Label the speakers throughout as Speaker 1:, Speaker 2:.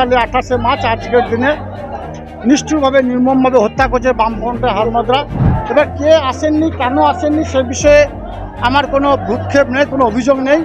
Speaker 1: গতকাল আঠাশে মার্চ, আজকের দিনে নিষ্ঠুরভাবে, নির্মমভাবে হত্যা করছে বামফ্রন্টের হালমদরা। এবার কে আসেননি, কেন আসেননি সে বিষয়ে আমার কোনো ভূক্ষেপ নেই, কোনো অভিযোগ নেই।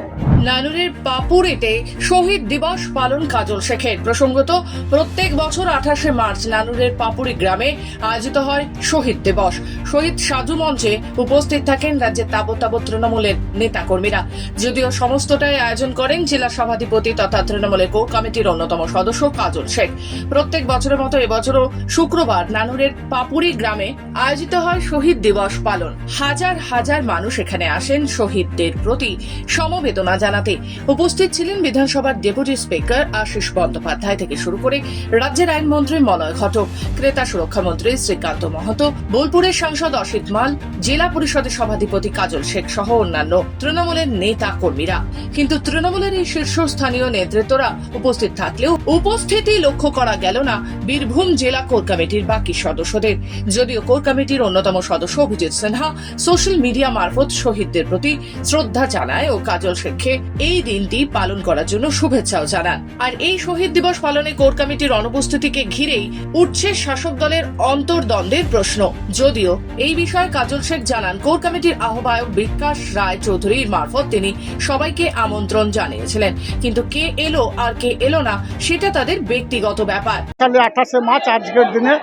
Speaker 2: নানুরের পাপুরিতে শহীদ দিবস পালন কাজল শেখের। প্রসঙ্গত, প্রত্যেক বছর আঠাশে মার্চ নানুরের পাপুরি গ্রামে আয়োজিত হয় শহীদ দিবস। শহীদ সাধু মঞ্চে উপস্থিত থাকেন রাজ্যের তাবৎ তৃণমূলের নেতাকর্মীরা। যদিও সমস্তটাই আয়োজন করেন জেলা সভাধিপতি তথা তৃণমূলের কোর কমিটির অন্যতম সদস্য কাজল শেখ। প্রত্যেক বছরের মতো এবছরও শুক্রবার নানুরের পাপুরি গ্রামে আয়োজিত হয় শহীদ দিবস পালন। হাজার হাজার মানুষ এখানে আসেন শহীদদের প্রতি সমবেদনা জানাতে। উপস্থিত ছিলেন বিধানসভার ডেপুটি স্পিকার আশিস বন্দ্যোপাধ্যায় থেকে শুরু করে রাজ্যের আইনমন্ত্রী মলয় ঘটক, ক্রেতা সুরক্ষা মন্ত্রী শ্রীকান্ত মাহাতো বোলপুরের সাংসদ অসিত মাল, জেলা পরিষদের সভাধিপতি কাজল শেখ সহ অন্যান্য তৃণমূলের নেতা কর্মীরা। কিন্তু তৃণমূলের এই শীর্ষস্থানীয় নেতৃত্বরা উপস্থিত থাকলেও উপস্থিতি লক্ষ্য করা গেল না বীরভূম জেলা কোর কমিটির বাকি সদস্যদের। যদিও কোর কমিটির অন্যতম সদস্য অভিজিৎ সিনহা, সোশ্যাল মিডিয়া মারফত শহীদদের প্রতি শ্রদ্ধা জানায় ও কাজল শেখকে এই দিনটি পালন করার জন্য শুভেচ্ছাও জানান। আর এই শহীদ দিবস পালনে কোর কমিটির অনুপস্থিতিকে ঘিরেই উঠছে শাসক দলের অন্তর্দ্বন্দ্বের প্রশ্ন। যদিও এই বিষয়ে কাজল শেখ জানান, কোর কমিটির আহ্বায়ক বিকাশ রায় চৌধুরীর মারফত তিনি সবাইকে আমন্ত্রণ জানিয়েছিলেন। কিন্তু কে এলো আর কে এলো না, সেটা তাদের ব্যক্তিগত ব্যাপার।
Speaker 1: গতকাল আঠাশে মার্চ, আজকের দিনে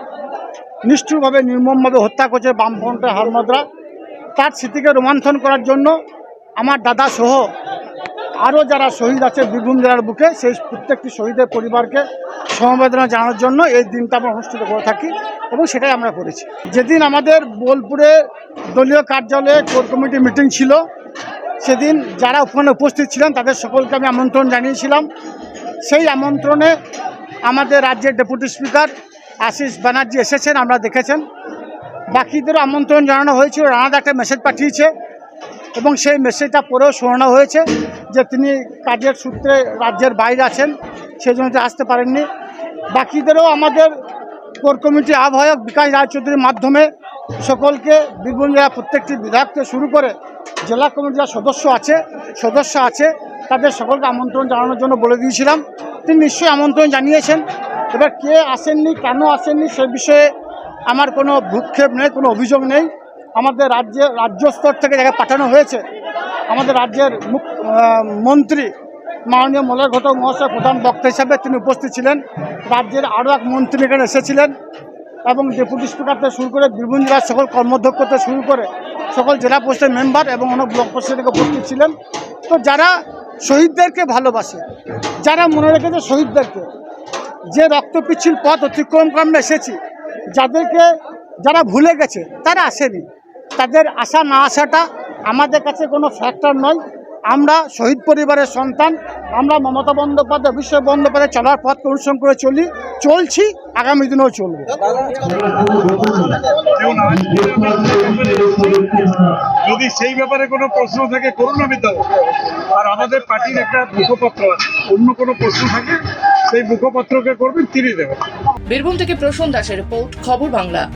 Speaker 1: নিষ্ঠুরভাবে, নির্মমভাবে হত্যা করছে বামফ্রন্টের হালমাদরা তার স্মৃতিকে রোমান্থন করার জন্য আমার দাদা সহ আরও যারা শহীদ আছে বীরভূম জেলার বুকে, সেই প্রত্যেকটি শহীদের পরিবারকে সমবেদনা জানানোর জন্য এই দিনটা আমরা অনুষ্ঠিত করে থাকি এবং সেটাই আমরা করেছি। যেদিন আমাদের বোলপুরে দলীয় কার্যালয়ে কোর কমিটি মিটিং ছিল, সেদিন যারা ওখানে উপস্থিত ছিলেন তাদের সকলকে আমি আমন্ত্রণ জানিয়েছিলাম। সেই আমন্ত্রণে আমাদের রাজ্যের ডেপুটি স্পিকার আশিস ব্যানার্জি এসেছেন, আমরা দেখেছেন। বাকিদেরও আমন্ত্রণ জানানো হয়েছিল, রানাদা একটা মেসেজ পাঠিয়েছে এবং সেই মেসেজটা পরেও শোনানো হয়েছে যে তিনি কাজের সূত্রে রাজ্যের বাইরে আছেন সেই জন্য আসতে পারেননি। বাকিদেরও আমাদের কোর কমিটির আহ্বায়ক বিকাশ রায়চৌধুরীর মাধ্যমে সকলকে বীরভূম জেলা প্রত্যেকটি বিধায়ক থেকে শুরু করে জেলা কমিটির সদস্য আছে সদস্য আছে, তাদের সকলকে আমন্ত্রণ জানানোর জন্য বলে দিয়েছিলাম। তিনি নিশ্চয়ই আমন্ত্রণ জানিয়েছেন। এবার কে আসেননি, কেন আসেননি সে বিষয়ে আমার কোনো ভূক্ষেপ নেই, কোনো অভিযোগ নেই। আমাদের রাজ্যে রাজ্য স্তর থেকে যাকে পাঠানো হয়েছে, আমাদের রাজ্যের মুখ মন্ত্রী মাননীয় মলয় ঘটক মহাশয়, প্রধান বক্তা হিসাবে তিনি উপস্থিত ছিলেন। রাজ্যের আরও এক মন্ত্রী এখানে এসেছিলেন এবং ডেপুটি স্পিকার থেকে শুরু করে বীরভূম জেলার সকল কর্মধ্যক্ষ থেকে শুরু করে সকল জেলা পরিষদের মেম্বার এবং অনেক ব্লক পরিষদ থেকে উপস্থিত ছিলেন। তো যারা শহীদদেরকে ভালোবাসে, যারা মনে রেখেছে শহীদদেরকে, যে রক্তপিচ্ছিল পথ অতিক্রম করে আমরা এসেছি যাদেরকে যারা ভুলে গেছে, তারা আসেনি। তাদের আসা না আসাটা আমাদের কাছে কোনো ফ্যাক্টর নয়। আমরা শহীদ পরিবারের সন্তান, আমরা মমতা বন্দ্যোপাধ্যায় অভিষেক বন্দ্যোপাধ্যায় চলার পথকে অনুসরণ করে চলি, চলছি, আগামী দিনেও চলবো।
Speaker 3: যদি সেই ব্যাপারে কোনো প্রশ্ন থাকে, করুন আমি আর আমাদের পার্টির একটা মুখপত্র আছে। অন্য কোনো প্রশ্ন থাকে, সেই মুখপত্রকে করবেন, তিনি দেবেন।
Speaker 2: বীরভূম থেকে প্রসন্ন দাসের রিপোর্ট খবর বাংলা।